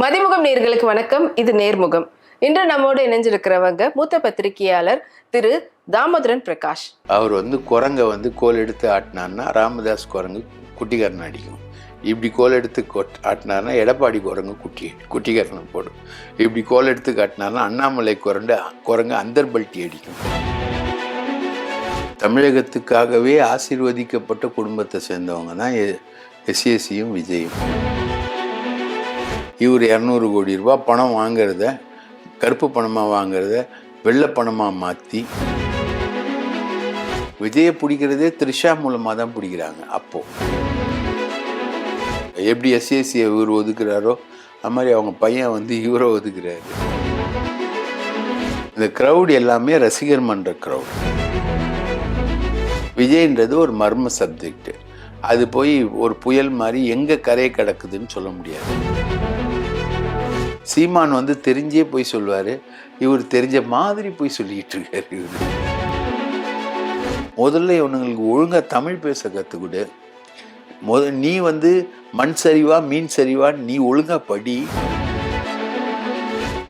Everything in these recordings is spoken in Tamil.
மதிமுகம் நேர்களுக்கு வணக்கம். இது நேர்முகம். இன்று நம்மோடு இணைஞ்சிருக்கிறவங்க மூத்த பத்திரிகையாளர் திரு தாமோதரன் பிரகாஷ். அவர் வந்து குரங்கை வந்து கோல் எடுத்து ஆட்டினார்னா ராமதாஸ் குரங்கு குட்டிகரணம் அடிக்கும். இப்படி கோல் எடுத்து ஆட்டினார்னா எடப்பாடி குரங்கு குட்டி குட்டிகரணம் போடும். இப்படி கோல் எடுத்து காட்டினார்னா அண்ணாமலை குரண்டு குரங்கு அந்தர்பல்ட்டி அடிக்கும். தமிழகத்துக்காகவே ஆசீர்வதிக்கப்பட்ட குடும்பத்தை சேர்ந்தவங்க தான் எஸ்எஸ்சியும் விஜயும். இவர் இரநூறு கோடி ரூபா பணம் வாங்குறத கருப்பு பணமாக வாங்கிறத வெள்ளை பணமாக மாற்றி விஜயை பிடிக்கிறதே த்ரிஷா மூலமாக தான் பிடிக்கிறாங்க அப்போது எப்படி எஸ்ஏசியை இவர் ஒதுக்குறாரோ அது மாதிரி அவங்க பையன் வந்து இவரை ஒதுக்குறாரு. இந்த க்ரௌட் எல்லாமே ரசிகர் மன்ற க்ரௌட் விஜய்ன்றது ஒரு மர்ம சப்ஜெக்ட் அது போய் ஒரு புயல் மாதிரி எங்கே கரையை கிடக்குதுன்னு சொல்ல முடியாது. சீமான் வந்து தெரிஞ்சே போய் சொல்லுவார். இவர் தெரிஞ்ச மாதிரி போய் சொல்லிக்கிட்டு இருக்காரு இவர். முதல்ல இவனுங்களுக்கு ஒழுங்காக தமிழ் பேச கற்றுக்கொடு முத நீ வந்து மண் சரிவா மீன் சரிவா நீ ஒழுங்காக படி.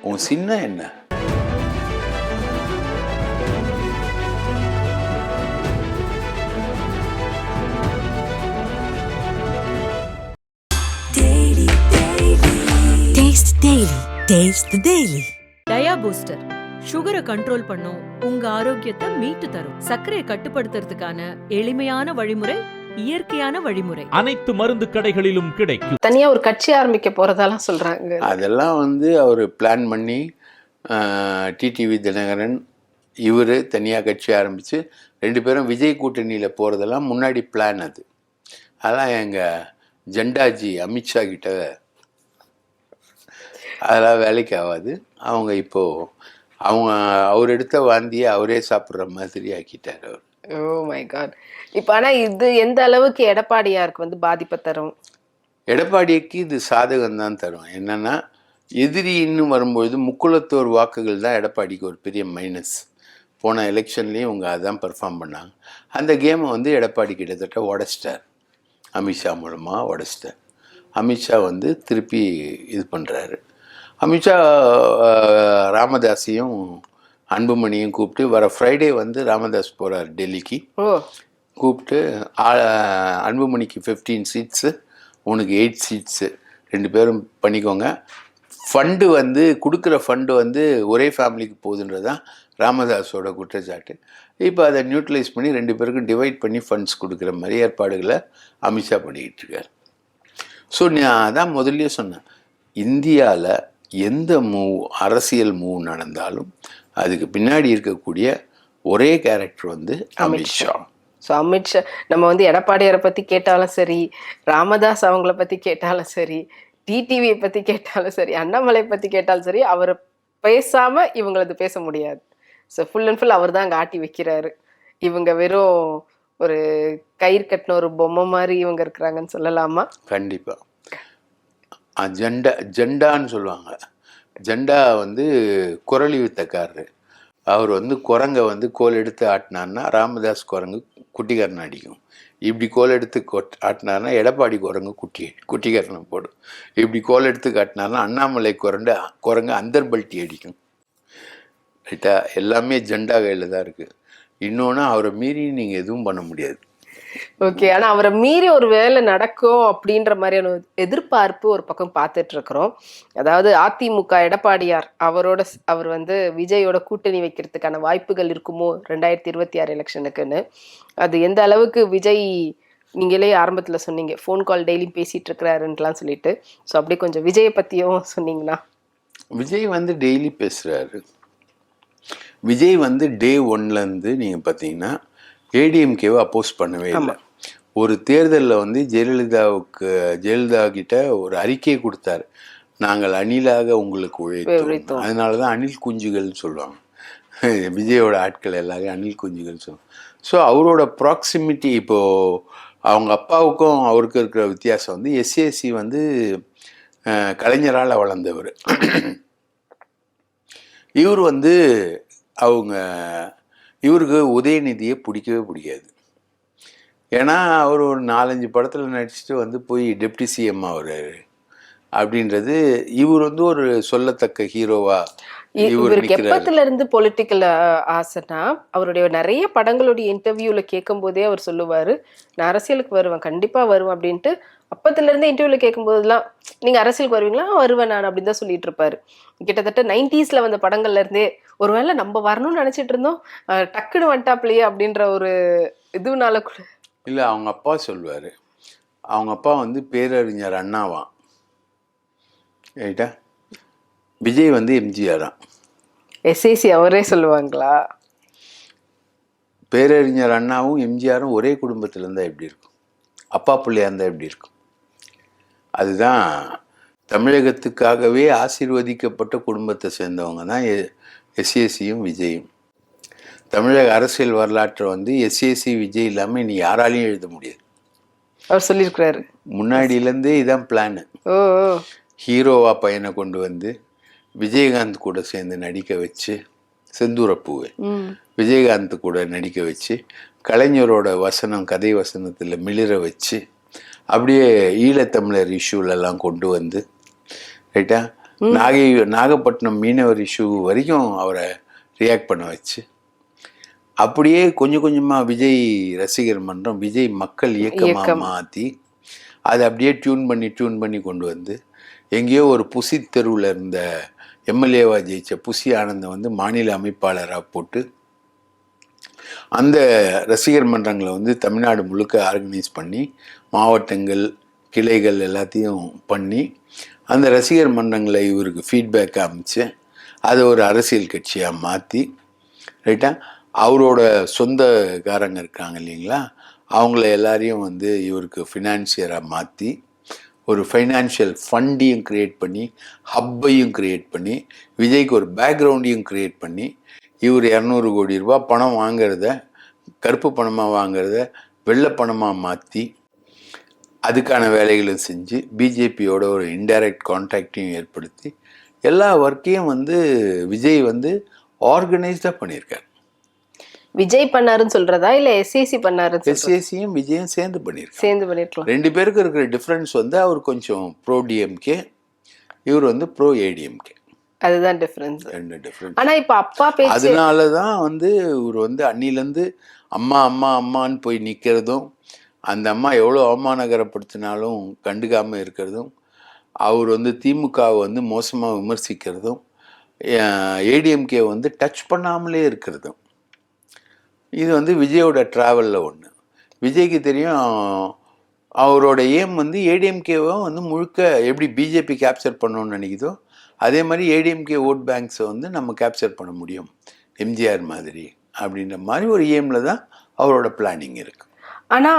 உன் சின்ன என்ன? Taste the Daily. Dia booster சுகரை கண்ட்ரோல் பண்ணும். உங்க ஆரோக்கியத்தை மீட்டு தரும். சர்க்கரையை கட்டுப்படுத்துறதுக்கான எளிமையான வழிமுறை இயற்கையான வழிமுறை. அனைத்து மருந்து கடைகளிலும் கிடைக்கும். தனியா ஒரு கட்சி ஆரம்பிக்க போறதாலாம் சொல்றாங்க. அதெல்லாம் வந்து அவர் பிளான் பண்ணி டிடிவி தினகரன் இவர் தனியாக கட்சி ஆரம்பித்து ரெண்டு பேரும் விஜய் கூட்டணியில் போகிறதெல்லாம் முன்னாடி பிளான் அது. அதெல்லாம் எங்கள் ஜெண்டாஜி அமித்ஷா கிட்ட அதெல்லாம் வேலைக்கு ஆகாது. அவங்க இப்போது அவங்க அவர் எடுத்த வாந்தியை அவரே சாப்பிட்ற மாதிரி ஆக்கிட்டார் அவர். ஓ மை காட் இப்ப ஆனா இது எந்த அளவுக்கு எடப்பாடியாருக்கு வந்து பாதிப்பை தரும்? எடப்பாடிக்கு இது சாதகம் தான் தரும். என்னன்னா எதிரி இன்னும் வரும்பொழுது முக்குளத்தோர் வாக்குகள் தான் எடப்பாடிக்கு ஒரு பெரிய மைனஸ் போன எலெக்ஷன்லேயும் இவங்க அதான் பெர்ஃபார்ம் பண்ணாங்க. அந்த கேமை வந்து எடப்பாடி கிட்டத்தட்ட உடச்சிட்டார். அமித்ஷா மூலமாக உடச்சிட்டார். அமித்ஷா வந்து திருப்பி இது பண்ணுறாரு அமித்ஷா ராமதாஸையும் அன்புமணியும் கூப்பிட்டு வர ஃப்ரைடே வந்து ராமதாஸ் போகிறார் டெல்லிக்கு. கூப்பிட்டு அன்புமணிக்கு ஃபிஃப்டீன் சீட்ஸு உனக்கு எயிட் சீட்ஸு ரெண்டு பேரும் பண்ணிக்கோங்க. ஃபண்டு வந்து கொடுக்குற ஃபண்டு வந்து ஒரே ஃபேமிலிக்கு போகுதுன்றது தான் ராமதாஸோட குற்றச்சாட்டு. இப்போ அதை நியூட்ரலைஸ் பண்ணி ரெண்டு பேருக்கும் டிவைட் பண்ணி ஃபண்ட்ஸ் கொடுக்குற மாதிரி ஏற்பாடுகளை அமித்ஷா பண்ணிக்கிட்டு இருக்கார். ஸோ நான் அதான் முதல்லயே சொன்னேன். இந்தியாவில் எந்த மூவ் அரசியல் மூவ் நடந்தாலும் அதுக்கு பின்னாடி இருக்கக்கூடிய ஒரே கேரக்டர் வந்து அமித்ஷா. ஸோ அமித்ஷா நம்ம வந்து எடப்பாடியாரை பத்தி கேட்டாலும் சரி ராமதாஸ் அவங்கள பத்தி கேட்டாலும் சரி டிடிவியை பத்தி கேட்டாலும் சரி அண்ணாமலை பத்தி கேட்டாலும் சரி அவர் பேசாம இவங்களது பேச முடியாது. ஸோ ஃபுல் அண்ட் ஃபுல் அவர் தான் அங்கே ஆட்டி வைக்கிறாரு. இவங்க வெறும் ஒரு கயிறு கட்டின ஒரு பொம்மை மாதிரி இவங்க இருக்கிறாங்கன்னு சொல்லலாமா? கண்டிப்பாக ஜெண்டா ஜெண்டான்னு சொல்லுவாங்க. ஜெண்டா வந்து குரலி வித்தக்காரரு அவர் வந்து குரங்கை வந்து கோல் எடுத்து ஆட்டினார்னா ராமதாஸ் குரங்கு குட்டிகரணம் அடிக்கும். இப்படி கோல் எடுத்து கொட் ஆட்டினார்னா எடப்பாடி குரங்கு குட்டி குட்டிகரணம் போடும். இப்படி கோல் எடுத்து காட்டினார்னா அண்ணாமலை குரண்டு குரங்கு அந்தர்பல்ட்டி அடிக்கும். ரைட்டா? எல்லாமே ஜெண்டா கையில் தான் இருக்குது இன்னொன்று அவரை மீறி நீங்கள் எதுவும் பண்ண முடியாது. ஓகே. ஆனா அவரை மீறி ஒரு வேலை நடக்கும் அப்படின்ற மாதிரியான ஒரு எதிர்பார்ப்பு ஒரு பக்கம் பார்த்துட்டு இருக்கிறோம். அதாவது அதிமுக எடப்பாடியார் அவரோட அவர் வந்து விஜயோட கூட்டணி வைக்கிறதுக்கான வாய்ப்புகள் இருக்குமோ? ரெண்டாயிரத்தி இருபத்தி ஆறு எலெக்ஷனுக்குன்னு. அது எந்த அளவுக்கு விஜய் நீங்களே ஆரம்பத்துல சொன்னீங்க ஃபோன் கால் டெய்லியும் பேசிட்டு இருக்கிறாருன்ட்டுலாம் சொல்லிட்டு. ஸோ அப்படியே கொஞ்சம் விஜயை பத்தியும் சொன்னீங்கன்னா விஜய் வந்து டெய்லி பேசுகிறாரு விஜய் வந்து டே ஒன்லேருந்து நீங்கள் பார்த்தீங்கன்னா ஏடிஎம்கேவை அப்போஸ் பண்ணவே இல்லை. ஒரு தேர்தலில் வந்து ஜெயலலிதாவுக்கு ஜெயலலிதா கிட்ட ஒரு அறிக்கை கொடுத்தாரு. நாங்கள் அணிலாக உங்களுக்கு உழைத்தோம். அதனால தான் அணில் குஞ்சுகள்னு சொல்லுவாங்க. விஜயோட ஆட்கள் எல்லாரும் அணில் குஞ்சுகள் சொல்லுவாங்க. ஸோ அவரோட ப்ராக்சிமிட்டி இப்போது அவங்க அப்பாவுக்கும் அவருக்கும் இருக்கிற வித்தியாசம் வந்து எஸ்ஏசி வந்து கலைஞரால் வளர்ந்தவர் இவர் வந்து அவங்க இவருக்கு உதயநிதியை பிடிக்கவே பிடிக்காது. ஏன்னா அவர் ஒரு நாலஞ்சு படத்தில் நடிச்சுட்டு வந்து போய் டெப்டி சிஎம் ஆகுறாரு அப்படின்றது இவர் வந்து ஒரு சொல்லத்தக்க ஹீரோவா இவருக்கு எப்பத்துல இருந்து பொலிட்டிக்கல் ஆசைனா அவருடைய நிறைய படங்களுடைய இன்டர்வியூல கேட்கும் போதே அவர் சொல்லுவாரு நான் அரசியலுக்கு வருவேன் கண்டிப்பா வருவேன் அப்படின்ட்டு. அப்பத்துல இருந்தே இன்டர்வியூல கேட்கும் போதெல்லாம் நீங்க அரசியலுக்கு வருவீங்களா? "ஆ, வருவேன் நான் அப்படின்னு தான் சொல்லிட்டு இருப்பாரு. கிட்டத்தட்ட நைன்டிஸ்ல வந்த படங்கள்ல இருந்தே ஒருவேளை நம்ம வரணும்னு நினைச்சிட்டு இருந்தோம் டக்குன்னு வந்துட்டாப்லையே அப்படின்ற ஒரு இதுனால கூட. இல்லை அவங்க அப்பா சொல்வார் அவங்க அப்பா வந்து பேரறிஞர் அண்ணாவாம் ரைட்டா விஜய் வந்து எம்ஜிஆர் தான். எஸ்ஏசி அவரே சொல்லுவாங்களா? பேரறிஞர் அண்ணாவும் எம்ஜிஆரும் ஒரே குடும்பத்தில் இருந்தால் எப்படி இருக்கும்? அப்பா பிள்ளையா இருந்தால் எப்படி இருக்கும்? அதுதான் தமிழகத்துக்காகவே ஆசீர்வதிக்கப்பட்ட குடும்பத்தை சேர்ந்தவங்க தான் எஸ்ஏசியும் விஜயும் தமிழக அரசியல் வரலாற்றை வந்து எஸ்ஏசி விஜய் இல்லாமல் இனி யாராலையும் எழுத முடியாது. அவர் சொல்லியிருக்கிறாரு. முன்னாடியிலேருந்தே இதான் பிளானு. ஹீரோவா பையனை கொண்டு வந்து விஜயகாந்த் கூட சேர்ந்து நடிக்க வச்சு செந்தூரப்பூவை. விஜயகாந்த் கூட நடிக்க வச்சு கலைஞரோட வசனம் கதை வசனத்தில் மிளிர வச்சு அப்படியே ஈழத்தமிழர் இஷ்யூலெல்லாம் கொண்டு வந்து ரைட்டா நாகை நாகப்பட்டினம் மீனவர் இஷ்யூ வரைக்கும் அவரை ரியாக்ட் பண்ண வச்சு அப்படியே கொஞ்சம் கொஞ்சமாக விஜய் ரசிகர் மன்றம் விஜய் மக்கள் இயக்கமாக இயக்கம். மாற்றி அதை அப்படியே டியூன் பண்ணி டியூன் பண்ணி கொண்டு வந்து எங்கேயோ ஒரு புசி தெருவில் இருந்த எம்எல்ஏவா ஜெயிச்ச புசி ஆனந்தம் வந்து மாநில அமைப்பாளராக போட்டு அந்த ரசிகர் மன்றங்களை வந்து தமிழ்நாடு முழுக்க ஆர்கனைஸ் பண்ணி மாவட்டங்கள் கிளைகள் எல்லாத்தையும் பண்ணி அந்த ரசிகர் மன்றங்களை இவருக்கு ஃபீட்பேக் அமைச்சு அதை ஒரு அரசியல் கட்சியாக மாற்றி ரைட்டா அவரோட சொந்தக்காரங்க இருக்காங்க இல்லைங்களா? அவங்கள எல்லாரையும் வந்து இவருக்கு ஃபினான்சியராக மாற்றி ஒரு ஃபைனான்ஷியல் ஃபண்டையும் க்ரியேட் பண்ணி ஹப்பையும் க்ரியேட் பண்ணி விஜய்க்கு ஒரு பேக்ரவுண்டையும் க்ரியேட் பண்ணி இவர் இரநூறு கோடி ரூபாய் பணம் வாங்கிறத கருப்பு பணமாக வாங்கிறத வெள்ளை பணமாக மாற்றி அதுக்கான வேலைகளும் செஞ்சு பிஜேபியோட ஒரு இன்டைரக்ட் கான்டாக்டையும் ஏற்படுத்தி எல்லா ஒர்க்கையும் வந்து விஜய் வந்து ஆர்கனைஸ்டாக பண்ணியிருக்காரு. விஜய் பண்ணாருன்னு சொல்றதா? இல்ல எஸ்ஏசி பண்ணாருன்னு சொல்றதா? எஸ்ஏசியும் விஜயும் சேர்ந்து பண்ணியிருக்காரு சேர்ந்து பண்ணிருக்கலாம் ரெண்டு பேருக்கு இருக்கிற டிஃப்ரென்ஸ் வந்து அவர் கொஞ்சம் ப்ரோ டிஎம்கே இவர் வந்து ப்ரோ ஏடிஎம்கே அதுதான் டிஃபரன்ஸ் ரெண்டு டிஃப்ரெண்ட் ஆனா இப்ப அப்பா பேச்சு அதனால தான் வந்து இவர் வந்து அன்னிலேருந்து அம்மா அம்மா அம்மான்னு போய் நிற்கிறதும் அந்த அம்மா எவ்வளோ அவமானகரப்படுத்தினாலும் கண்டுக்காமல் இருக்கிறதும் அவர் வந்து திமுகவை வந்து மோசமாக விமர்சிக்கிறதும் ஏடிஎம்கே வந்து டச் பண்ணாமலே இருக்கிறதும். இது வந்து விஜயோட ட்ராவலில் ஒன்று விஜய்க்கு தெரியும் அவரோட எய்ம் வந்து ஏடிஎம்கேவை வந்து முழுக்க எப்படி பிஜேபி கேப்சர் பண்ணணும்னு நினைக்குதோ அதே மாதிரி ஏடிஎம்கே ஓட் பேங்க்ஸை வந்து நம்ம கேப்சர் பண்ண முடியும். எம்ஜிஆர் மாதிரி அப்படின்ற மாதிரி ஒரு எய்மில் தான் அவரோட பிளானிங் இருக்குது ஆனா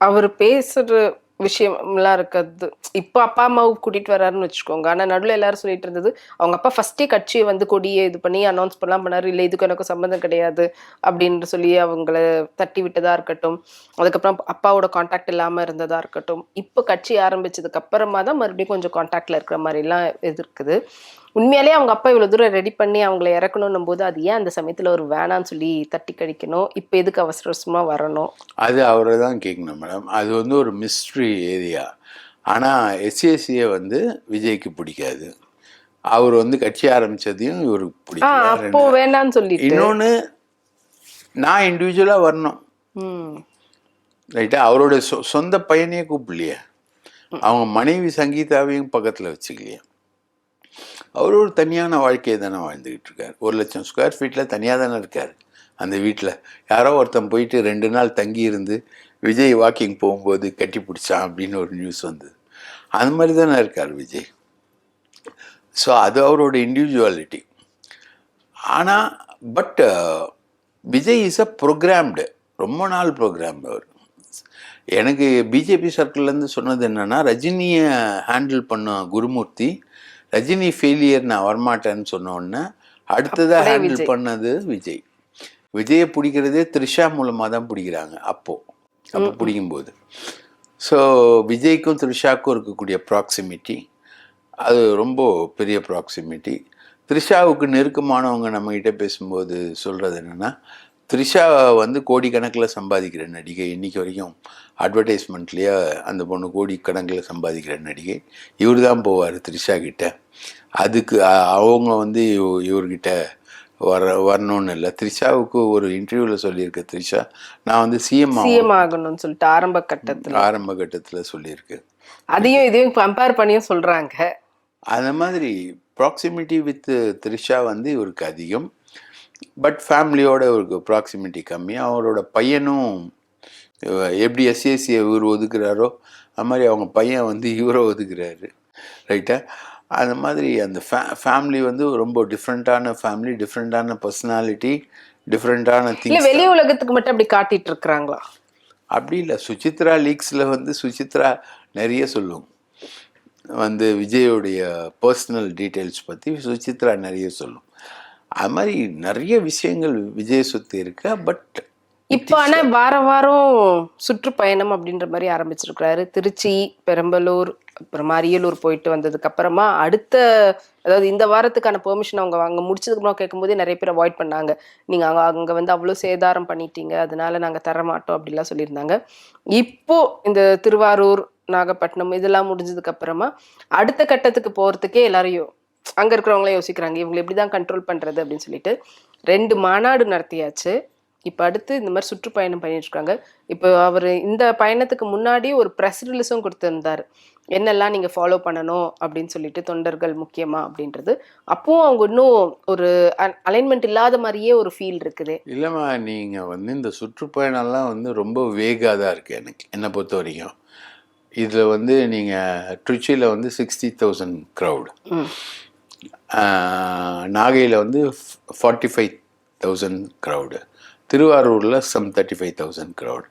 அவர் பேசுற விஷயம்லாம் இருக்கிறது இப்போ அப்பா அம்மாவை கூட்டிட்டு வராருன்னு வச்சுக்கோங்க. ஆனா நடுவில் எல்லாரும் சொல்லிட்டு இருந்தது அவங்க அப்பா ஃபர்ஸ்டே கட்சியை வந்து கொடியை இது பண்ணி அனௌன்ஸ் பண்ணலாம் பண்ணாரு. இல்லை இதுக்கு எனக்கு சம்மந்தம் கிடையாது அப்படின்னு சொல்லி அவங்கள தட்டி விட்டதா இருக்கட்டும். அதுக்கப்புறம் அப்பாவோட காண்டாக்ட் இல்லாம இருந்ததா இருக்கட்டும். இப்போ கட்சி ஆரம்பிச்சதுக்கு அப்புறமா தான் மறுபடியும் கொஞ்சம் காண்டாக்ட்ல இருக்கிற மாதிரிலாம் இது இருக்குது உண்மையாலே அவங்க அப்பா இவ்வளவு தூரம் ரெடி பண்ணி அவங்கள இறக்கணும் போது அது ஏன் அந்த சமயத்துல ஒரு வேணான்னு சொல்லி தட்டி கழிக்கணும்? இப்போ எதுக்கு அவசர அவசரமா வரணும்? அது அவரை தான் கேட்கணும் மேடம் அது வந்து ஒரு மிஸ்ட்ரி ஏரியா ஆனால் எஸ்சிஎஸ்சியை வந்து விஜய்க்கு பிடிக்காது. அவர் வந்து கட்சி ஆரம்பிச்சதையும் இவருக்கு அப்போ வேணான்னு சொல்லிட்டு. இன்னொன்று நான் இண்டிவிஜுவலாக வரணும். ரைட்டா அவரோட சொ சொந்த பையனையே கூப்பிடலையே. அவங்க மனைவி சங்கீதாவையும் பக்கத்தில் வச்சுக்கலையே. அவர் ஒரு தனியான வாழ்க்கையை தானே வாழ்ந்துக்கிட்டு இருக்கார். ஒரு லட்சம் ஸ்கொயர் ஃபீட்டில் தனியாக தானே இருக்கார். அந்த வீட்டில் யாரோ ஒருத்தன் போயிட்டு ரெண்டு நாள் தங்கி இருந்து விஜய் வாக்கிங் போகும்போது கட்டி பிடிச்சான் அப்படின்னு ஒரு நியூஸ் வந்தது. அந்த மாதிரி தானே இருக்கார் விஜய். ஸோ அது அவரோட இண்டிவிஜுவாலிட்டி ஆனால் but Vijay is a programmed ரொம்ப நாள் ப்ரோக்ராம் அவர். எனக்கு பிஜேபி சர்க்கிள்லேருந்து சொன்னது என்னன்னா ரஜினியை ஹேண்டில் பண்ண குருமூர்த்தி ரஜினி ஃபெயிலியர் நான் வரமாட்டேன்னு சொன்ன உடனே அடுத்ததாக ஹேண்டில். பண்ணது விஜய். விஜயை பிடிக்கிறதே த்ரிஷா மூலமாக தான் பிடிக்கிறாங்க அப்போ. அப்போ பிடிக்கும்போது. ஸோ விஜய்க்கும் த்ரிஷாக்கும் இருக்கக்கூடிய ப்ராக்சிமிட்டி அது ரொம்ப பெரிய ப்ராக்சிமிட்டி த்ரிஷாவுக்கு நெருக்கமானவங்க நம்மக்கிட்ட பேசும்போது சொல்கிறது என்னென்னா த்ரிஷா வந்து கோடிக்கணக்கில் சம்பாதிக்கிற நடிகை இன்னைக்கு வரைக்கும். அட்வர்டைஸ்மெண்ட்லேயே அந்த பொண்ணு கோடிக்கணக்கில் சம்பாதிக்கிற நடிகை. இவர் தான் போவார் த்ரிஷா கிட்ட. அதுக்கு அவங்க வந்து இவ- இவர்கிட்ட வர வரணும்னு இல்லை. த்ரிஷாவுக்கு ஒரு இன்டர்வியூவில் சொல்லியிருக்கு த்ரிஷா. நான் வந்து சிஎம் சிஎம் ஆகணும்னு சொல்லிட்டு ஆரம்ப கட்டத்துல. ஆரம்ப கட்டத்தில் சொல்லியிருக்கு. அதையும் இதையும் கம்பேர் பண்ணியும் சொல்றாங்க. அந்த மாதிரி ப்ராக்சிமிட்டி வித் த்ரிஷா வந்து இவருக்கு அதிகம். பட் ஃபேமிலியோட இவருக்கு ப்ராக்சிமிட்டி கம்மி. அவரோட பையனும் எப்படி எஸ்ஏசியை இவர் ஒதுக்குறாரோ அது மாதிரி அவங்க பையன் வந்து இவரை ஒதுக்குறாரு. ரைட்டா அந்த மாதிரி அந்த ஃபே ஃபேமிலி வந்து ரொம்ப டிஃப்ரெண்ட்டான ஃபேமிலி டிஃப்ரெண்ட்டான பர்சனாலிட்டி டிஃப்ரெண்ட்டான திங்ஸ் வெளி உலகத்துக்கு மட்டும் அப்படி காட்டிட்டு இருக்கிறாங்களா? அப்படி இல்லை. சுசித்ரா லீக்ஸில் வந்து சுசித்ரா நிறைய சொல்லும். வந்து விஜயோடைய பர்சனல் டீட்டெயில்ஸ் பற்றி சுசித்ரா நிறைய சொல்லும். அது மாதிரி நிறைய விஷயங்கள் விஜய் சுற்றி இருக்கு பட் இப்ப ஆனா வார வாரம் சுற்றுப்பயணம் அப்படின்ற மாதிரி ஆரம்பிச்சிருக்கிறாரு. திருச்சி பெரம்பலூர் அப்புறம் அரியலூர் போயிட்டு வந்ததுக்கு அப்புறமா அடுத்த அதாவது இந்த வாரத்துக்கான பெர்மிஷன் அவங்க அங்க முடிச்சதுக்கு அப்புறம் கேட்கும்போதே நிறைய பேர் அவாய்ட் பண்ணாங்க. நீங்க அங்க அங்க வந்து அவ்வளவு சேதாரம் பண்ணிட்டீங்க அதனால நாங்க தர மாட்டோம் அப்படிலாம் சொல்லியிருந்தாங்க. இப்போ இந்த திருவாரூர் நாகப்பட்டினம் இதெல்லாம் முடிஞ்சதுக்கு அப்புறமா அடுத்த கட்டத்துக்கு போறதுக்கே எல்லாரையும் அங்க இருக்கிறவங்களே யோசிக்கிறாங்க இவங்களை எப்படிதான் கண்ட்ரோல் பண்றது அப்படின்னு சொல்லிட்டு ரெண்டு மாநாடு நடத்தியாச்சு. இப்போ அடுத்து இந்த மாதிரி சுற்றுப்பயணம் பண்ணிட்டு இருக்காங்க இப்போ அவர் இந்த பயணத்துக்கு முன்னாடி ஒரு ப்ரெஸ் ரிலீஸும் கொடுத்திருந்தார். என்னெல்லாம் நீங்க ஃபாலோ பண்ணணும் அப்படின்னு சொல்லிட்டு தொண்டர்கள் முக்கியமா அப்படின்றது. அப்பவும் அவங்க இன்னும் ஒரு அலைன்மெண்ட் இல்லாத மாதிரியே ஒரு ஃபீல் இருக்குது. இல்லைம்மா நீங்கள் வந்து இந்த சுற்றுப்பயணம்லாம் வந்து ரொம்ப வேகாக தான் இருக்குது எனக்கு என்னை பொறுத்த வரைக்கும். இதில் வந்து நீங்கள் ட்ரிச்சியில் வந்து சிக்ஸ்டி தௌசண்ட் க்ரௌட். நாகையில் வந்து ஃபார்ட்டி ஃபைவ் தௌசண்ட் க்ரௌடு திருவாரூரில் some thirty five thousand crowd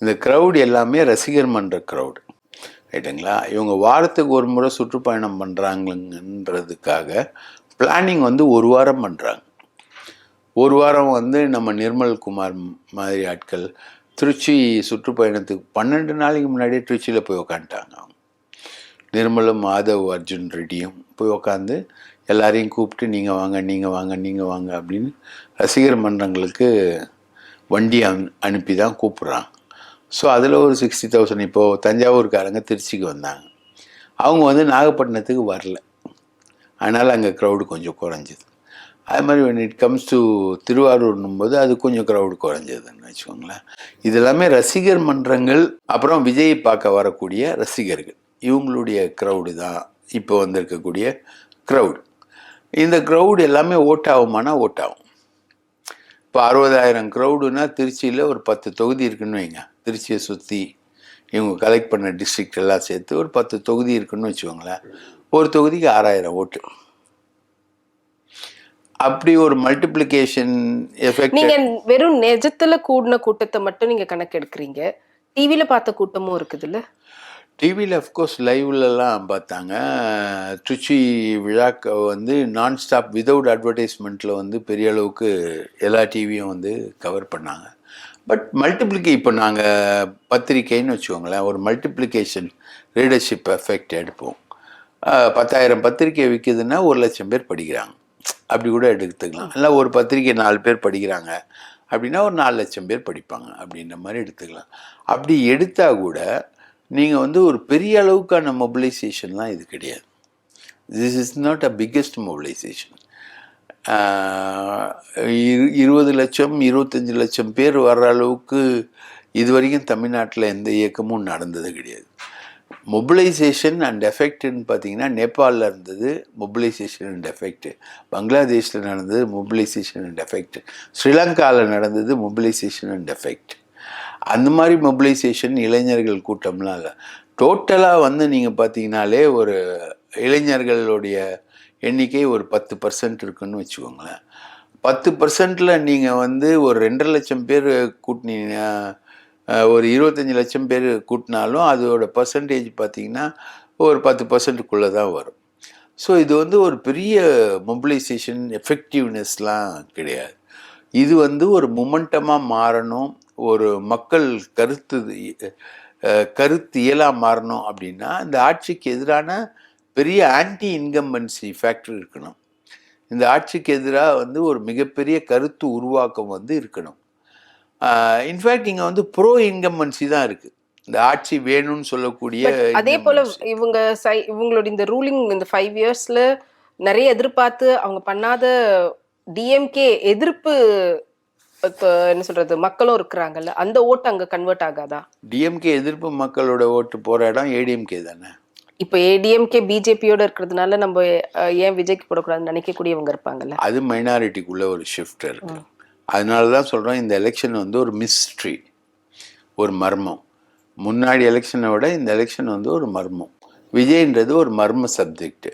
இந்த க்ரௌட் எல்லாமே ரசிகர் மன்ற க்ரௌட் ரைட்டுங்களா இவங்க வாரத்துக்கு ஒரு முறை சுற்றுப்பயணம் பண்ணுறாங்கன்றதுக்காக பிளானிங் வந்து ஒரு வாரம் பண்ணுறாங்க ஒரு வாரம் வந்து நம்ம நிர்மல் குமார் மாதிரி ஆட்கள் திருச்சி சுற்றுப்பயணத்துக்கு பன்னெண்டு நாளைக்கு முன்னாடியே திருச்சியில் போய் உக்காந்துட்டாங்க நிர்மலும் மாதவ் அர்ஜுன் ரெட்டியும் போய் உக்காந்து எல்லாரையும் கூப்பிட்டு நீங்கள் வாங்க நீங்கள் வாங்க நீங்கள் வாங்க அப்படின்னு ரசிகர் மன்றங்களுக்கு வண்டி அனு அனுப்பி தான் கூப்பிட்றான். ஸோ அதில் ஒரு சிக்ஸ்டி தௌசண்ட் இப்போது தஞ்சாவூர்காரங்க திருச்சிக்கு வந்தாங்க. அவங்க வந்து நாகப்பட்டினத்துக்கு வரல. அதனால் அங்கே க்ரௌடு கொஞ்சம் குறைஞ்சிது. அது மாதிரி வென் இட் கம்ஸ் டு திருவாரூர்னும் போது அது கொஞ்சம் க்ரௌடு குறைஞ்சதுன்னு வச்சுக்கோங்களேன். இது எல்லாமே ரசிகர் மன்றங்கள் அப்புறம் விஜய் பார்க்க வரக்கூடிய ரசிகர்கள். இவங்களுடைய க்ரௌடு தான் இப்போ வந்திருக்கக்கூடிய க்ரௌடு இந்த க்ரௌடு எல்லாமே ஓட்டாகுமானா ஓட்டாகும். இப்போ அறுபதாயிரம் க்ரௌடுனா திருச்சியில் ஒரு பத்து தொகுதி இருக்குன்னு வைங்க. திருச்சியை சுற்றி இவங்க கலெக்ட் பண்ண டிஸ்ட்ரிக்ட் எல்லாம் சேர்த்து ஒரு பத்து தொகுதி இருக்குன்னு வச்சுக்கோங்களேன். ஒரு தொகுதிக்கு ஆறாயிரம் ஓட்டு. அப்படி ஒரு மல்டிப்ளிகேஷன் எஃபெக்ட் நீங்க வெறும் நிஜத்துல கூடின கூட்டத்தை மட்டும் நீங்க கணக்கு எடுக்கிறீங்க டிவியில பார்த்த கூட்டமும் இருக்குதுல்ல? டிவியில் அஃப்கோர்ஸ் லைவ்லலாம் பார்த்தாங்க. திருச்சி விழாக்க வந்து நான் ஸ்டாப் விதவுட் அட்வர்டைஸ்மெண்ட்டில் வந்து பெரிய அளவுக்கு எல்லா டிவியும் வந்து கவர் பண்ணாங்க. பட் மல்டிப்ளிகே இப்போ நாங்கள் பத்திரிக்கைன்னு வச்சுக்கோங்களேன் ஒரு மல்டிப்ளிகேஷன் ரீடர்ஷிப் எஃபெக்ட் எடுப்போம். பத்தாயிரம் பத்திரிக்கை விற்கிதுன்னா ஒரு லட்சம் பேர் படிக்கிறாங்க. அப்படி கூட எடுத்துக்கலாம். இல்லை ஒரு பத்திரிக்கை நாலு பேர் படிக்கிறாங்க. அப்படின்னா ஒரு நாலு லட்சம் பேர் படிப்பாங்க. அப்படின்ற மாதிரி எடுத்துக்கலாம். அப்படி எடுத்தால் கூட நீங்கள் வந்து ஒரு பெரிய அளவுக்கான மொபிலைசேஷன்லாம் இது கிடையாது. This is not a biggest mobilisation இருபது லட்சம் இருபத்தஞ்சி லட்சம் பேர் வர்ற அளவுக்கு இது வரைக்கும் தமிழ்நாட்டில் எந்த இயக்கமும் நடந்தது கிடையாது. மொபிலைசேஷன் அண்ட் எஃபெக்ட்னு பார்த்தீங்கன்னா நேபாளில் இருந்தது மொபிலைசேஷன் அண்ட் எஃபெக்ட் பங்களாதேஷில் நடந்தது மொபிலைசேஷன் அண்ட் எஃபெக்ட் ஸ்ரீலங்காவில் நடந்தது மொபிலைசேஷன் அண்ட் எஃபெக்ட் அந்த மாதிரி மொபிலைசேஷன் இளைஞர்கள் கூட்டம்லாம் இல்லை. டோட்டலாக வந்து நீங்கள் பார்த்தீங்கனாலே ஒரு இளைஞர்களுடைய எண்ணிக்கை ஒரு பத்து பர்சன்ட் இருக்குன்னு வச்சுக்கோங்களேன். பத்து பர்சன்டில் நீங்கள் வந்து ஒரு ரெண்டரை லட்சம் பேர் கூட்டினீங்க ஒரு இருபத்தஞ்சி லட்சம் பேர் கூட்டினாலும் அதோட பர்சன்டேஜ் பார்த்தீங்கன்னா ஒரு பத்து பர்சன்ட்டுக்குள்ளே தான் வரும். ஸோ இது வந்து ஒரு பெரிய மொபிலைசேஷன் எஃபெக்டிவ்னஸ்லாம் கிடையாது. இது வந்து ஒரு மொமெண்டமாக மாறணும். ஒரு மக்கள் கருத்து அஹ், கருத்தியலாக மாறணும் அப்படின்னா இந்த ஆட்சிக்கு எதிரான பெரிய ஆன்டி இன்கம்பன்சி ஃபேக்டர் இருக்கணும். இந்த ஆட்சிக்கு எதிராக வந்து ஒரு மிகப்பெரிய கருத்து உருவாக்கம் வந்து இருக்கணும். இன்ஃபேக்ட் இங்கே வந்து ப்ரோ இன்கம்பன்சி தான் இருக்குது இந்த ஆட்சி வேணும்னு சொல்லக்கூடிய அதே போல. இவங்க சை இவங்களோட இந்த ரூலிங் இந்த ஃபைவ் இயர்ஸ்ல நிறைய எதிர்பார்த்து அவங்க பண்ணாத டிஎம்கே எதிர்ப்பு இப்ப என்ன சொல்றது மக்களும் இருக்கிறாங்கல்ல அந்த ஓட்டு அங்க கன்வெர்ட் ஆகாதா? டிஎம்கே எதிர்ப்பு மக்களோட ஓட்டு போகிற இடம் ஏடிஎம்கே தானே? இப்ப ஏடிஎம்கே பிஜேபியோட இருக்கிறதுனால நம்ம ஏன் விஜய்க்கு போடக்கூடாதுன்னு நினைக்கக்கூடியவங்க இருப்பாங்கல்ல? அது மைனாரிட்டிக்குள்ள ஒரு ஷிஃப்ட் இருக்கு. அதனால தான் சொல்கிறோம் இந்த எலெக்ஷன் வந்து ஒரு மிஸ்ட்ரி ஒரு மர்மம். முன்னாடி எலெக்ஷனை விட இந்த எலெக்ஷன் வந்து ஒரு மர்மம். விஜய்ன்றது ஒரு மர்ம சப்ஜெக்ட்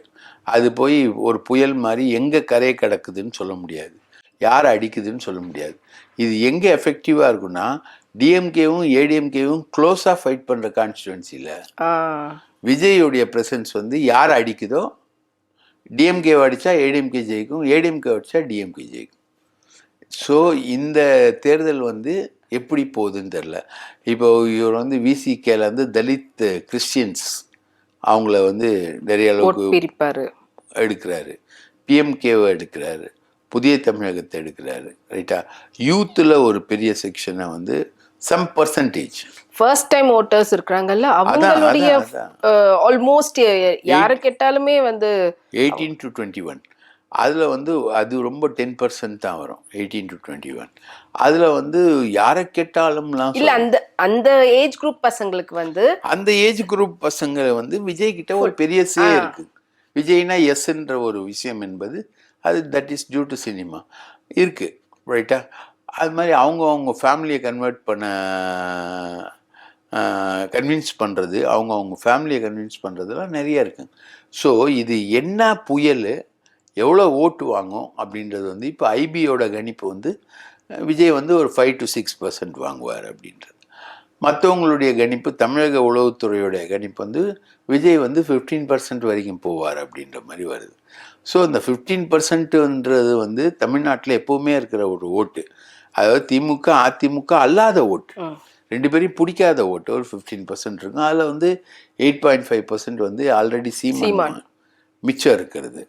அது போய் ஒரு புயல் மாதிரி எங்கே கரையை கிடக்குதுன்னு சொல்ல முடியாது. யார் அடிக்குதுன்னு சொல்ல முடியாது. இது எங்கே எஃபெக்டிவாக இருக்குன்னா டிஎம்கேவும் ஏடிஎம்கேவும் க்ளோஸாக ஃபைட் பண்ணுற கான்ஸ்டுவன்சியில் ஆஹ் விஜயோடைய ப்ரெசன்ஸ் வந்து யார் அடிக்குதோ டிஎம்கே அடித்தா ஏடிஎம்கே ஜெயிக்கும் ஏடிஎம்கே அடித்தா டிஎம்கே ஜெயிக்கும். ஸோ இந்த தேர்தல் வந்து எப்படி போகுதுன்னு தெரில இப்போ இவர் வந்து விசிகேல வந்து தலித் கிறிஸ்டியன்ஸ் அவங்கள வந்து நிறைய அளவுக்கு எடுக்கிறாரு. பிஎம்கேவை எடுக்கிறாரு. புதிய தமிழகத்தை எடுக்கிறாரு ரைட்டா? யூத்தில் ஒரு பெரிய செக்ஷனை வந்து some percentage first time voters இருக்கிறாங்கல்ல அவங்களுடைய. ஆல்மோஸ்ட் யாரை கேட்டாலுமே வந்து எயிட்டீன் டு டுவெண்ட்டி ஒன் அதில் வந்து அது ரொம்ப டென் பர்சன்ட் தான் வரும் எயிட்டீன் டு டுவெண்ட்டி ஒன் அதில் வந்து யாரை கேட்டாலும்லாம் இல்ல அந்த அந்த ஏஜ் குரூப் பசங்களுக்கு வந்து அந்த ஏஜ் குரூப் பசங்க வந்து விஜய் கிட்ட ஒரு பெரிய சே. இருக்கு. விஜய்னா எஸ்ன்ற ஒரு விஷயம் என்பது அது that is due to cinema இருக்குது ரைட்டா அது மாதிரி அவங்க அவங்க ஃபேமிலியை கன்வெர்ட் பண்ண கன்வின்ஸ் பண்ணுறது அவங்க அவங்க ஃபேமிலியை கன்வின்ஸ் பண்ணுறதுலாம் நிறைய இருக்குங்க ஸோ இது என்ன புயல் எவ்வளோ ஓட்டு வாங்கும் அப்படின்றது வந்து இப்போ ஐபியோட கணிப்பு வந்து விஜய் வந்து ஒரு ஃபைவ் டு சிக்ஸ் பர்சன்ட் வாங்குவார் அப்படின்றது. மற்றவங்களுடைய கணிப்பு தமிழக உளவுத்துறையுடைய கணிப்பு வந்து விஜய் வந்து ஃபிஃப்டீன் பர்சன்ட் வரைக்கும் போவார் அப்படின்ற மாதிரி வருது. ஸோ இந்த ஃபிஃப்டீன் பர்சன்ட்ன்றது வந்து தமிழ்நாட்டில் எப்போவுமே இருக்கிற ஒரு ஓட்டு. அதாவது திமுக அதிமுக அல்லாத ஓட்டு. ரெண்டு பேரையும் பிடிக்காத ஓட்டு. ஒரு ஃபிஃப்டீன் பர்சன்ட் இருக்கும். அதில் வந்து எயிட் பாயிண்ட் ஃபைவ் பர்சன்ட் வந்து ஆல்ரெடி சீமான். மிச்சம் இருக்கிறது.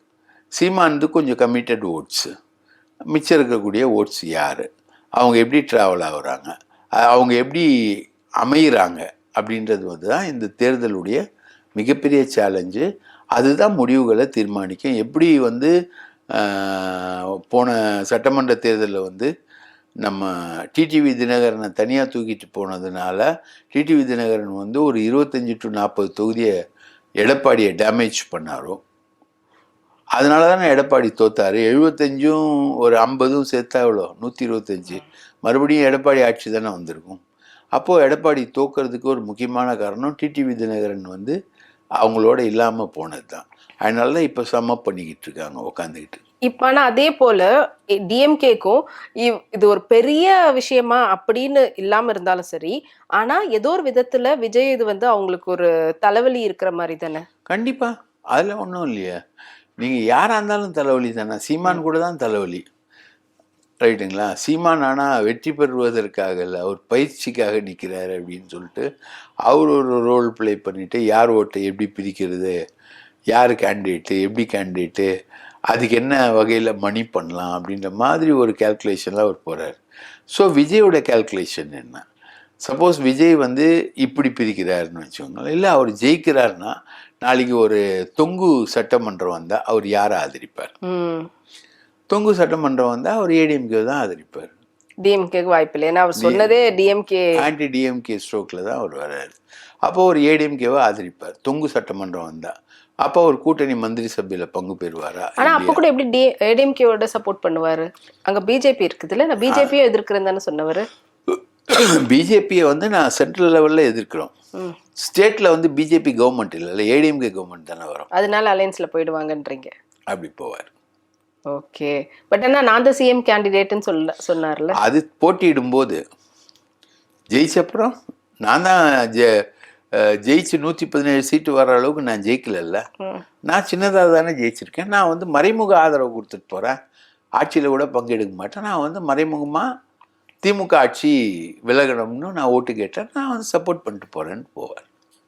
சீமான் வந்து கொஞ்சம் கமிட்டட் ஓட்ஸு மிச்சம் இருக்கக்கூடிய ஓட்ஸ் யார்? அவங்க எப்படி ட்ராவல் ஆகுறாங்க? அவங்க எப்படி அமையிறாங்க? அப்படின்றது வந்து தான் இந்த தேர்தலுடைய மிகப்பெரிய சேலஞ்சு அதுதான் முடிவுகளை தீர்மானிக்கும் எப்படி வந்து போன சட்டமன்ற தேர்தலில் வந்து நம்ம டிடிவி தினகரனை தனியாக தூக்கிட்டு போனதுனால டிடிவி தினகரன் வந்து ஒரு இருபத்தஞ்சி டு நாற்பது தொகுதியை எடப்பாடியை டேமேஜ் பண்ணாரோ அதனால தானே எடப்பாடி தோத்தார். எழுபத்தஞ்சும் ஒரு ஐம்பதும் சேர்த்தா எவ்வளோ? நூற்றி இருபத்தஞ்சி. மறுபடியும் எடப்பாடி ஆட்சி தானே வந்திருக்கும். அப்போது எடப்பாடி தோக்கிறதுக்கு ஒரு முக்கியமான காரணம் டிடிவி தினகரன் வந்து அவங்களோட இல்லாமல் போனது தான் அதனால தான் இப்போ சம்ம பண்ணிக்கிட்டு இருக்காங்க உக்காந்துக்கிட்டு. இப்ப ஆனா அதே போல டிஎம்கேக்கும் இது ஒரு பெரிய விஷயமா அப்படின்னு இல்லாம இருந்தாலும் சரி ஆனா ஏதோ ஒரு விதத்துல விஜய் இது வந்து அவங்களுக்கு ஒரு தலைவலி இருக்கிற மாதிரி தானே? கண்டிப்பாக அதில் ஒன்றும் இல்லையா. நீங்கள் யாராக இருந்தாலும் தலைவலி தானே. சீமான் கூட தான் தலைவலி. ரைட்டுங்களா? சீமான் ஆனால் வெற்றி பெறுவதற்காக இல்லை அவர் பயிற்சிக்காக நிற்கிறார் அப்படின்னு சொல்லிட்டு அவர் ஒரு ரோல் ப்ளே பண்ணிவிட்டு யார் ஓட்டை எப்படி பிரிக்கிறது யார் கேண்டிடேட்டு எப்படி கேண்டிடேட்டு அதுக்கு என்ன வகையில் மணி பண்ணலாம் அப்படின்ற மாதிரி ஒரு கேல்குலேஷனில் அவர் போகிறார் ஸோ விஜயோட கேல்குலேஷன் என்ன? சப்போஸ் விஜய் வந்து இப்படி பிரிக்கிறாருன்னு வச்சுக்கோங்களேன். இல்லை அவர் ஜெயிக்கிறாருன்னா நாளைக்கு ஒரு தொங்கு சட்டமன்றம் வந்தால் அவர் யாரை ஆதரிப்பார்? தொங்கு சட்டமன்றம் வந்தால் அவர் ஏடிஎம்கே தான் ஆதரிப்பார். டிஎம்கேக்கு வாய்ப்பு இல்லை. ஏன்னா அவர் சொன்னதே டிஎம்கே ஆன்டி டிஎம்கே ஸ்ட்ரோக்கில் தான் அவர் வர்றாரு. அப்போ ஒரு ஏடிஎம்கேவை ஆதரிப்பார். தொங்கு சட்டமன்றம் வந்தால் அப்போ ஒரு கூட்டணி மந்திரி சபையில் பங்கு பெறுவாரா? ஆனா அப்ப கூட எப்படி டி ஏடிஎம்கேவோட சப்போர்ட் பண்ணுவாரு? அங்க பிஜேபி இருக்குதுல்ல. நான் பிஜேபியும் எதிர்க்கிறேன்னு தானே சொன்னவர். பிஜேபியை வந்து நான் சென்ட்ரல் லெவலில் எதிர்க்கிறோம். ஸ்டேட்டில் வந்து பிஜேபி கவர்மெண்ட் இல்லை. ஏடிஎம்கே கவர்மெண்ட் தானே வரும். அதனால அலையன்ஸ்ல போயிடுவாங்கன்றீங்க. அப்படி போவார். ஓகே. பட் ஆனா நான் தான் சிஎம் கேண்டிடேட்னு சொல்ல சொன்னார்ல? அது போட்டியிடும்போது ஜெயிச்சப்புறம் நான் தான் ஜெ ஜெயிச்சு நூற்றி பதினேழு சீட்டு வர அளவுக்கு நான் ஜெயிக்கலல்ல. நான் சின்னதாக தானே ஜெயிச்சிருக்கேன். நான் வந்து மறைமுக ஆதரவு கொடுத்துட்டு போகிறேன் ஆட்சியில் கூட பங்கெடுக்க மாட்டேன். நான் வந்து மறைமுகமாக திமுக ஆட்சி விலகணும்னு நான் ஓட்டு கேட்டேன். நான் வந்து சப்போர்ட் பண்ணிட்டு போகிறேன்னு போவேன்.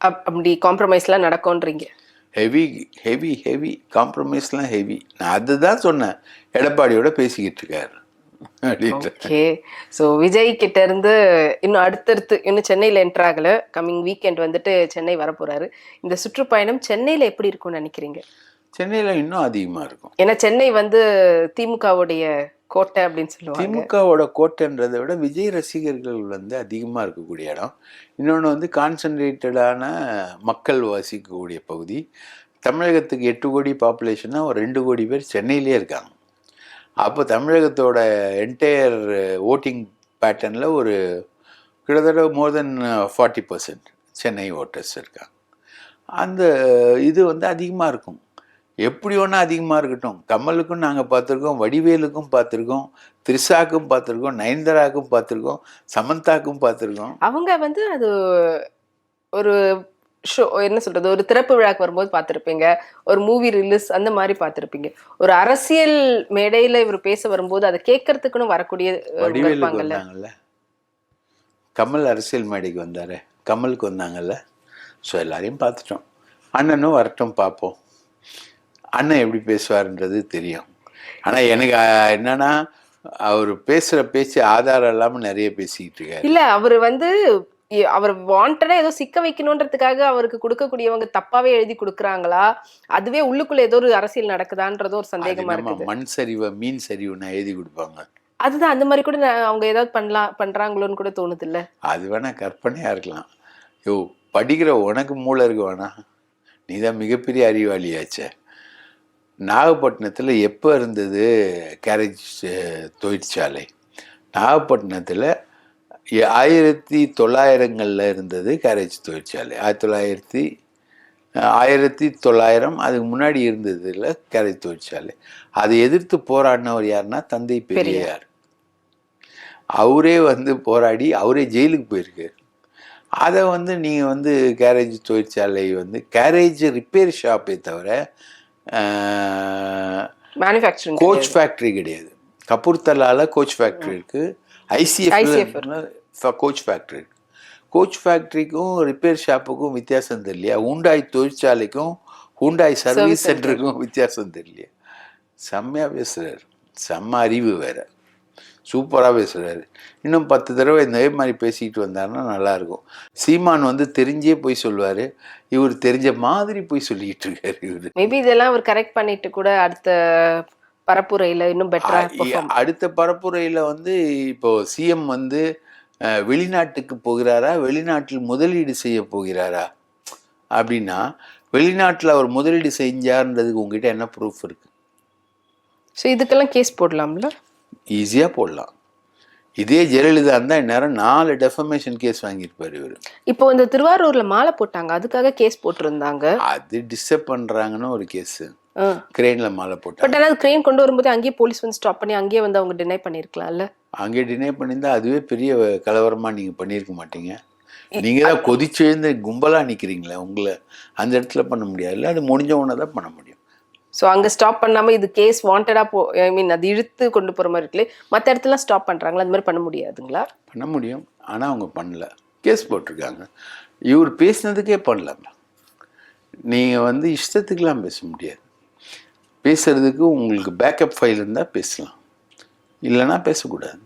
அப்- அப்படி காம்ப்ரமைஸ்லாம் நடக்கும்ன்றீங்க? ஹெவி ஹெவி ஹெவி காம்ப்ரமைஸ்லாம் ஹெவி நான் அதுதான் சொன்னேன். எடப்பாடியோட பேசிக்கிட்டு இருக்காரு. ஓகே. ஸோ விஜய் கிட்ட இருந்து இன்னும் அடுத்தடுத்து இன்னும் சென்னையில் என்டர் ஆகல. கம்மிங் வீக்கெண்ட் வந்துட்டு சென்னை வர போறாரு இந்த சுற்றுப்பயணம் சென்னையில எப்படி இருக்கும்னு நினைக்கிறீங்க? சென்னையில் இன்னும் அதிகமாக இருக்கும். ஏன்னா சென்னை வந்து திமுகவுடைய கோட்டை அப்படின்னு சொல்லுவாங்க. திமுகவோட கோட்டைன்றதை விட விஜய் ரசிகர்கள் வந்து அதிகமாக இருக்கக்கூடிய இடம். இன்னொன்று வந்து கான்சன்ட்ரேட்டடான மக்கள் வசிக்கக்கூடிய பகுதி. தமிழகத்துக்கு எட்டு கோடி பாப்புலேஷன்னா ஒரு ரெண்டு கோடி பேர் சென்னையிலே இருக்காங்க. அப்போ தமிழகத்தோட என்டையர் ஓட்டிங் பேட்டர்னில் ஒரு கிட்டத்தட்ட more than forty percent Chennai voters இருக்காங்க. அந்த இது வந்து அதிகமாக இருக்கும். எப்படி ஒன்றா அதிகமாக இருக்கட்டும். கமலுக்கும் நாங்கள் பார்த்துருக்கோம் வடிவேலுக்கும் பார்த்துருக்கோம் த்ரிஷாக்கும் பார்த்துருக்கோம் நயன்தாராக்கும் பார்த்துருக்கோம் சமந்தாக்கும் பார்த்துருக்கோம். அவங்க வந்து அது ஒரு ஷோ என்ன சொல்றது ஒரு திறப்பு விழாக்கு வரும்போது பார்த்திருப்பீங்க. ஒரு மூவி ரிலீஸ் அந்த மாதிரி பார்த்திருப்பீங்க. ஒரு அரசியல் மேடையில இவர் பேச வரும்போது அதை கேட்கறதுக்குன்னு வரக்கூடிய வந்தாங்கல்ல. கமல் அரசியல் மேடைக்கு வந்தார். கமலுக்கு வந்தாங்கல்ல. ஸோ எல்லாரையும் பார்த்துட்டோம். அண்ணனும் வரட்டும் பார்ப்போம். அண்ணன் எப்படி பேசுவாருன்றது தெரியும். ஆனால் எனக்கு என்னன்னா அவர் பேசுகிற பேச்சு ஆதாரம் இல்லாமல் நிறைய பேசிக்கிட்டு இருக்காரு. இல்ல அவர் வந்து அவர் வாண்டடா ஏதோ சிக்க வைக்கணுன்றதுக்காக அவருக்கு கொடுக்கக்கூடியவங்க தப்பாவே எழுதி கொடுக்குறாங்களா? அதுவே உள்ளுக்குள்ள ஏதோ ஒரு அரசியல் நடக்குதான்றது ஒரு சந்தேகமா நம்ம இருக்குது. மண் சரிவை மீன் சரிவுன்னு எழுதி கொடுப்பாங்க. அதுதான் அந்த மாதிரி கூட அவங்க ஏதாவது பண்ணலாம் பண்றாங்களோன்னு கூட தோணுது இல்ல அது வேணா கற்பனையாக இருக்கலாம். யோ படிக்கிற உனக்கு மூளை இருக்கு வேணா. நீ தான் மிகப்பெரிய அறிவாளியாச்சே. நாகப்பட்டினத்தில் எப்போ இருந்தது கேரேஜ் தொழிற்சாலை நாகப்பட்டினத்தில் ஆயிரத்தி தொள்ளாயிரங்களில் இருந்தது கேரேஜ் தொழிற்சாலை ஆயிரத்தி தொள்ளாயிரத்தி ஆயிரத்தி தொள்ளாயிரம் அதுக்கு முன்னாடி இருந்ததுல கேரேஜ் தொழிற்சாலை அதை எதிர்த்து போராடினவர் யாருன்னா தந்தை பெரியார். அவரே வந்து போராடி அவரே ஜெயிலுக்கு போயிருக்காரு. அதை வந்து நீங்கள் வந்து கேரேஜ் தொழிற்சாலை வந்து கேரேஜ் ரிப்பேர் ஷாப்பே தவிர மேனுஃபேக்சரிங் கோச் ஃபேக்ட்ரி கிடையாது. கபூர்தலால கோச் ஃபேக்ட்ரி இருக்கு. ICF ஐசிஎஃப் கோச் ஃபேக்ட்ரி இருக்கு. கோச் ஃபேக்ட்ரிக்கும் ரிப்பேர் ஷாப்புக்கும் வித்தியாசம் தெரியலையா? ஹூண்டாய் தொழிற்சாலைக்கும் ஹூண்டாய் சர்வீஸ் சென்டருக்கும் வித்தியாசம் தெரியலையா? செம்மையாக பேசுகிறார் செம்ம அறிவு வேற. சூப்பராக பேசுகிறாரு இன்னும் பத்து தடவை இந்த மாதிரி பேசிக்கிட்டு வந்தாருன்னா நல்லாயிருக்கும். சீமான் வந்து தெரிஞ்சே போய் சொல்லுவார். இவர் தெரிஞ்ச மாதிரி போய் சொல்லிக்கிட்டு இருக்காரு இவர். மேபி இதெல்லாம் அவர் கரெக்ட் பண்ணிட்டு கூட அடுத்த பரப்புரையில இன்னும் பெட்டரா அ- அடுத்த பரப்புரையில் வந்து இப்போ சிஎம் வந்து வெளிநாட்டுக்கு போகிறாரா? வெளிநாட்டில் முதலீடு செய்ய போகிறாரா? அப்படின்னா வெளிநாட்டில் அவர் முதலீடு செஞ்சார்ன்றதுக்கு உங்ககிட்ட என்ன ப்ரூஃப் இருக்கு? ஸோ இதுக்கெல்லாம் கேஸ் போடலாம்ல? ஈஸியாக போடலாம். இதே ஜெயலலிதா இருந்தால் இந்நேரம் நாலு டெஃபமேஷன் கேஸ் வாங்கியிருப்பார் இவர். இப்போ இந்த திருவாரூர்ல மாலை போட்டாங்க. அதுக்காக கேஸ் போட்டிருந்தாங்க. அது டிஸ்டர்ப் பண்ணுறாங்கன்னு ஒரு கேஸு கிரெயினில் மாலை போட்டாங்க. பட் ஆனால் கிரெயின் கொண்டு வரும்போது அங்கேயே போலீஸ் வந்து ஸ்டாப் பண்ணி அங்கேயே வந்து அவங்க டினை பண்ணிருக்கலாம்ல. அங்கே டினே பண்ணியிருந்தா அதுவே பெரிய கலவரமாக நீங்கள் பண்ணியிருக்க மாட்டீங்க. நீங்கள் தான் கொதிச்செழுந்து கும்பலாக நிற்கிறீங்களே உங்களை. அந்த இடத்துல பண்ண முடியாது. அது முடிஞ்ச உடனே தான் பண்ண முடியும். ஸோ அங்க ஸ்டாப் பண்ணாம இது கேஸ் வாண்டடா போ ஐ மீன் அது இழுத்து கொண்டு போற மாதிரி இருக்குல்ல மற்ற இடத்துல ஸ்டாப் பண்றாங்களா? அந்த மாதிரி பண்ண முடியாதுங்களா? பண்ண முடியும். ஆனால் அவங்க பண்ணல. கேஸ் போட்டிருக்காங்க. இவர் பேசினதுக்கே பண்ணலாமா நீங்கள் வந்து இஷ்டத்துக்கெலாம் பேச முடியாது. பேசுறதுக்கு உங்களுக்கு பேக்கப் ஃபைல் இருந்தால் பேசலாம். இல்லைன்னா பேசக்கூடாது.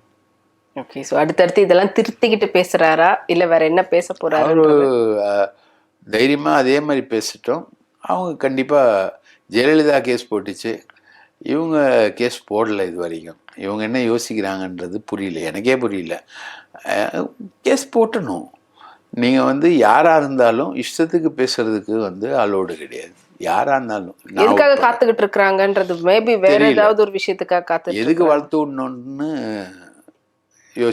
ஓகே ஸோ அடுத்தடுத்து இதெல்லாம் திருத்திக்கிட்டு பேசுறாரா? இல்ல வேற என்ன பேச அவர் தைரியமாக அதே மாதிரி பேசிட்டோம். அவங்க கண்டிப்பாக ஜெயலலிதா கேஸ் போட்டுச்சு. இவங்க கேஸ் போடலை இது வரைக்கும் இவங்க என்ன யோசிக்கிறாங்கன்றது புரியல. எனக்கே புரியல. கேஸ் போட்டணும். நீங்கள் வந்து யாராக இருந்தாலும் இஷ்டத்துக்கு பேசுறதுக்கு வந்து அலோடு கிடையாது. யாராக இருந்தாலும் எதுக்காக. காத்துக்கிட்டு இருக்காங்கன்றது மேபி வேற. ஏதாவது ஒரு விஷயத்துக்காக காத்து எதுக்கு வளர்த்து விடணும்னு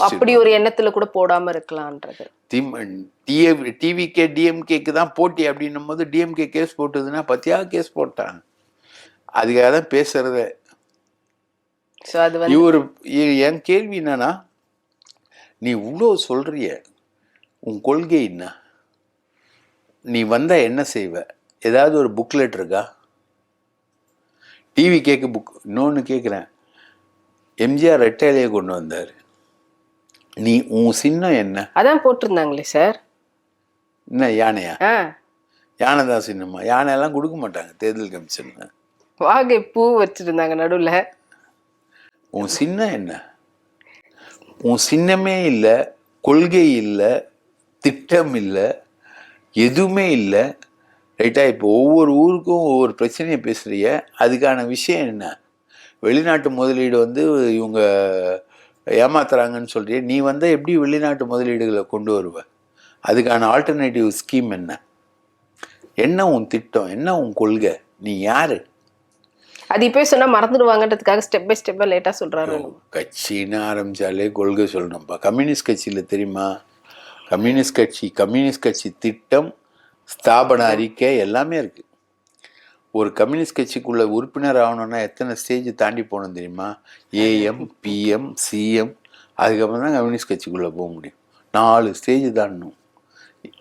அப்படி ஒரு எண்ணத்துல கூட போடாம இருக்கலாம்ன்றது. டிவிகே டிஎம்கேக்கு தான் போட்டி அப்படின்னும் போது டிஎம்கே கேஸ் போட்டதுன்னா பத்தியா கேஸ் போட்டாங்க. அதுக்காக தான் பேசுறதே. இவர் என் கேள்வி என்னன்னா நீ இவ்வளோ சொல்றிய உன் கொள்கை என்ன? நீ வந்தா என்ன செய்வ? ஏதாவது ஒரு புக்லெட் இருக்கா? டிவி கேக்கு புக் இன்னொன்று கேட்குறேன் எம்ஜிஆர் ரெட்டையிலேயே கொண்டு வந்தார். நீ உன் சின்னம் என்ன அதான் போட்டிருந்தாங்களே சார். என்ன யானையா? ஆ. யானை தான் சின்னம்மா. யானையெல்லாம் கொடுக்க மாட்டாங்க தேர்தல் கமிஷன் வாகை பூ வச்சிருந்தாங்க நடுவுல. உன் சின்னம் என்ன உன் சின்னமே இல்லை கொள்கை இல்லை திட்டம் இல்லை எதுவுமே இல்லை. ரைட்டா இப்போ ஒவ்வொரு ஊருக்கும் ஒவ்வொரு பிரச்சனையை பேசுறிய அதுக்கான விஷயம் என்ன? வெளிநாட்டு முதலீடு வந்து இவங்க ஏமாத்துறாங்கன்னு சொல்றிய நீ வந்து எப்படி வெளிநாட்டு முதலீடுகளை கொண்டு வருவ? அதுக்கான ஆல்டர்னேட்டிவ் ஸ்கீம் என்ன? என்ன உன் திட்டம்? என்ன உன் கொள்கை? நீ யாரு? அது இப்போயே சொன்னா மறந்துடுவாங்கன்றதுக்காக ஸ்டெப் பை ஸ்டெப்பா லேட்டா சொல்றாரு. கட்சின்னு ஆரம்பிச்சாலே கொள்கை சொல்லணும்ப்பா கம்யூனிஸ்ட் கட்சியில் தெரியுமா? கம்யூனிஸ்ட் கட்சி கம்யூனிஸ்ட் கட்சி திட்டம் ஸ்தாபன அறிக்கை எல்லாமே இருக்கு. ஒரு கம்யூனிஸ்ட் கட்சிக்குள்ள உறுப்பினர் ஆகணும்னா எத்தனை ஸ்டேஜ் தாண்டி போகணும் தெரியுமா? ஏஎம் பிஎம் சிஎம் அதுக்கப்புறம் தான் கம்யூனிஸ்ட் கட்சிக்குள்ளே போக முடியும். நாலு ஸ்டேஜ் தாண்டணும்.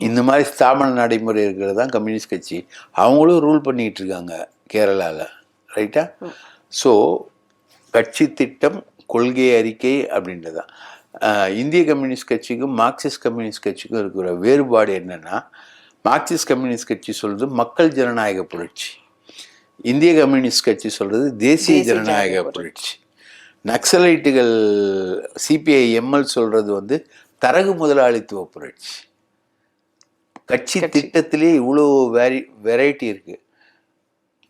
இந்த மாதிரி ஸ்தாபன நடைமுறை இருக்கிறது தான் கம்யூனிஸ்ட் கட்சி. அவங்களும் ரூல் பண்ணிக்கிட்டு இருக்காங்க கேரளாவில் ரைட்டா ஸோ கட்சி திட்டம் கொள்கை அறிக்கை அப்படின்றது தான். இந்திய கம்யூனிஸ்ட் கட்சிக்கும் மார்க்சிஸ்ட் கம்யூனிஸ்ட் கட்சிக்கும் இருக்கிற வேறுபாடு என்னன்னா மார்க்சிஸ்ட் கம்யூனிஸ்ட் கட்சி சொல்றது மக்கள் ஜனநாயக புரட்சி. இந்திய கம்யூனிஸ்ட் கட்சி சொல்றது தேசிய ஜனநாயக புரட்சி. நக்சலைட்டுகள் சிபிஐ எம்எல் சொல்றது வந்து தரகு முதலாளித்துவ புரட்சி. கட்சி திட்டத்திலே இவ்வளோ வெரி வெரைட்டி இருக்கு.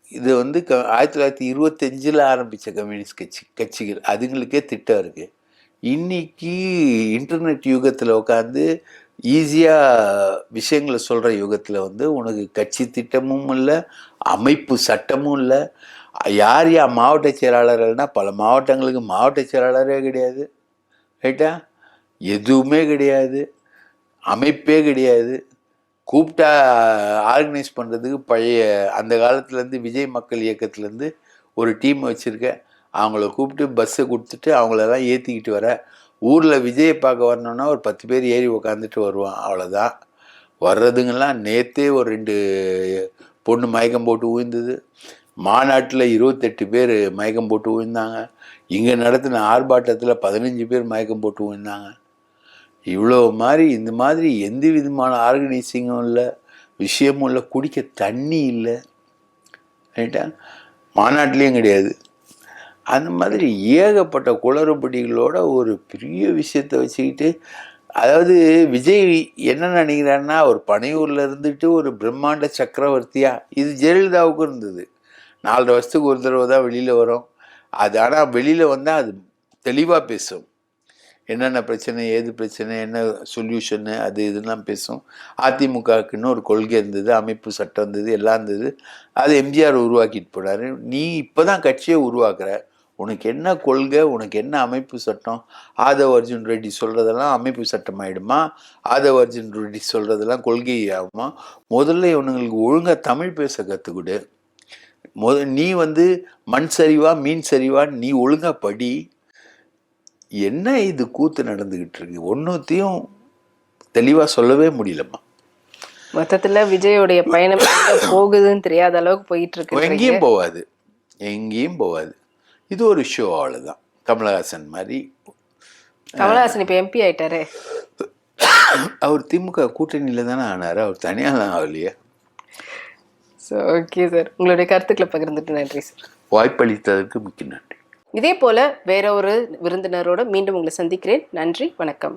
இது வந்து க ஆயிரத்தி தொள்ளாயிரத்தி இருபத்தஞ்சில் ஆரம்பித்த கம்யூனிஸ்ட் கட்சி கட்சிகள். அதுங்களுக்கே திட்டம் இருக்குது இன்னைக்கு இன்டர்நெட் யுகத்தில் உட்காந்து ஈஸியாக விஷயங்களை சொல்கிற யுகத்தில் வந்து உனக்கு கட்சி திட்டமும் இல்லை அமைப்பு சட்டமும் இல்லை. யார் யார் மாவட்ட செயலாளர்கள்னால் பல மாவட்டங்களுக்கு மாவட்ட செயலாளரே கிடையாது. ரைட்டா எதுவுமே கிடையாது. அமைப்பே கிடையாது. கூப்பிட்டா ஆர்கனைஸ் பண்ணுறதுக்கு பழைய அந்த காலத்துலேருந்து விஜய் மக்கள் இயக்கத்துலேருந்து ஒரு டீம் வச்சுருக்கேன் அவங்கள கூப்பிட்டு பஸ்ஸை கொடுத்துட்டு அவங்களெல்லாம் ஏற்றிக்கிட்டு வர. ஊரில் விஜயை பார்க்க வரணுன்னா ஒரு பத்து பேர் ஏறி உக்காந்துட்டு வருவான். அவ்வளோதான் வர்றதுங்கெல்லாம் நேற்றே ஒரு ரெண்டு பொண்ணு மயக்கம் போட்டு உயிர்ந்தது. மாநாட்டில் இருபத்தெட்டு பேர் மயக்கம் போட்டு உயிர்ந்தாங்க. இங்கே நடத்தின ஆர்ப்பாட்டத்தில் பதினஞ்சு பேர் மயக்கம் போட்டு உயிர்ந்தாங்க. இவ்வளோ மாதிரி இந்த மாதிரி எந்த விதமான ஆர்கனைசிங்கும் இல்லை விஷயமும் இல்லை குடிக்க தண்ணி இல்லை. ரைட்டா மாநாட்டிலையும் கிடையாது. அந்த மாதிரி ஏகப்பட்ட குளறுபடிகளோட ஒரு பெரிய விஷயத்தை வச்சுக்கிட்டு அதாவது விஜய் என்ன நினைக்கிறான்னா ஒரு பனையூரில் இருந்துட்டு ஒரு பிரம்மாண்ட சக்கரவர்த்தியா? இது ஜெயலலிதாவுக்கும் இருந்தது. நாலரை வருஷத்துக்கு ஒரு தடவை தான் வெளியில் வரும். அது ஆனால் வெளியில் வந்தால் அது தெளிவாக பேசும். என்னென்ன பிரச்சனை ஏது பிரச்சனை என்ன சொல்யூஷனு அது இதெல்லாம் பேசும். அதிமுகவுக்குன்னு ஒரு கொள்கை இருந்தது அமைப்பு சட்டம் இருந்தது எல்லாம் இருந்தது. அது எம்ஜிஆர் உருவாக்கிட்டு போனார். நீ இப்போ தான் கட்சியை உருவாக்குற. உனக்கு என்ன கொள்கை உனக்கு என்ன அமைப்பு சட்டம்? ஆதவ அர்ஜுன் ரெட்டி சொல்கிறதெல்லாம் அமைப்பு சட்டம் ஆகிடுமா ஆதவ அர்ஜுன் ரெட்டி சொல்கிறதெல்லாம் கொள்கை ஆகுமா முதல்ல இவனுங்களுக்கு ஒழுங்காக தமிழ் பேச கற்றுக்கிடு முத நீ வந்து மண் சரிவா மீன் சரிவா நீ ஒழுங்காக படி. என்ன இது கூத்து நடந்துக்கிட்டு இருக்கு? ஒன்றுத்தையும் தெளிவாக சொல்லவே முடியலம்மா. மொத்தத்துல விஜயோடைய பயணம் போகுதுன்னு தெரியாத அளவுக்கு போயிட்டு இருக்கு எங்கேயும் போகாது. எங்கேயும் போகாது. இது ஒரு ஷோ அவ்வளோதான் கமலஹாசன் மாதிரி. கமலஹாசன் இப்ப எம்பி ஆயிட்டாரே. அவர் திமுக கூட்டணியில் தானே ஆனார். அவர் தனியாலாம் ஆகலையே. ஸோ ஓகே சார் உங்களுடைய கருத்துக்களை பகிர்ந்துட்டு நன்றி சார் வாய்ப்பளித்ததற்கு மிக்க நன்றி. இதே போல வேற ஒரு விருந்தினரோட மீண்டும் உங்களை சந்திக்கிறேன். நன்றி வணக்கம்.